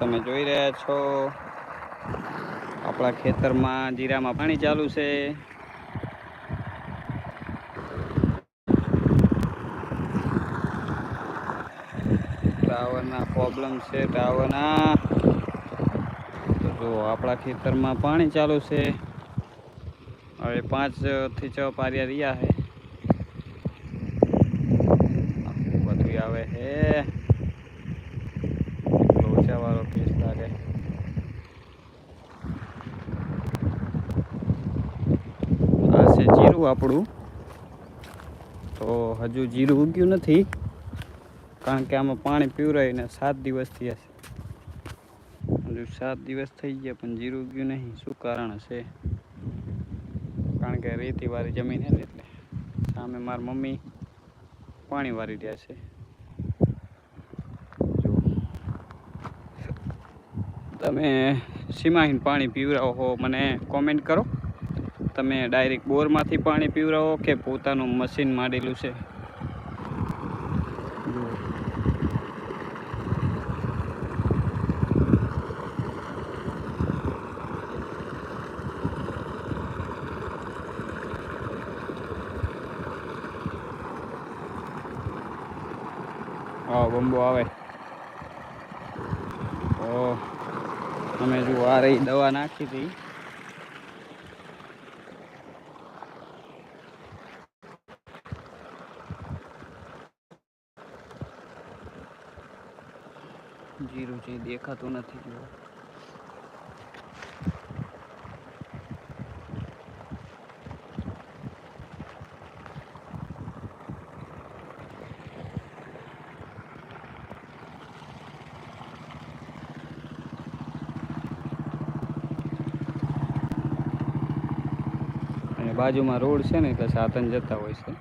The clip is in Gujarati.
તમે જોઈ રહ્યા છો, આપણા ખેતરમાં જીરામાં પાણી ચાલુ છે. ટાવરના પ્રોબ્લેમ છે, ટાવરના. તો જો, આપણા ખેતરમાં પાણી ચાલુ છે. હવે પાંચથી છ પારિયા રહ્યા છે. આવે છે. લોચાવાળો આ છે જીરું આપણું. તો હજુ જીરું ઉગ્યું નથી, કારણ કે આમાં પાણી પીવરાઈને સાત દિવસ થયા છે. હજુ સાત દિવસ થઈ ગયા, પણ જીરું ઉગ્યું નહીં. શું કારણ હશે? કારણ કે રેતીવાળી જમીન છે ને એટલે. સામે મારી મમ્મી પાણી વારી રહ્યા છે. તમે સીમાહીન પાણી પીવરાવો હો, મને કોમેન્ટ કરો. તમે ડાયરેક્ટ બોરમાંથી પાણી પીવરાવો કે પોતાનું મશીન માંડેલું છે? હા બંબો આવે. તો અમે જો આ રહી દવા નાખી હતી. જીરું જે દેખાતું નથી જો બાજુમાં રોડ છે ને એટલે સાધન જતા હોય છે.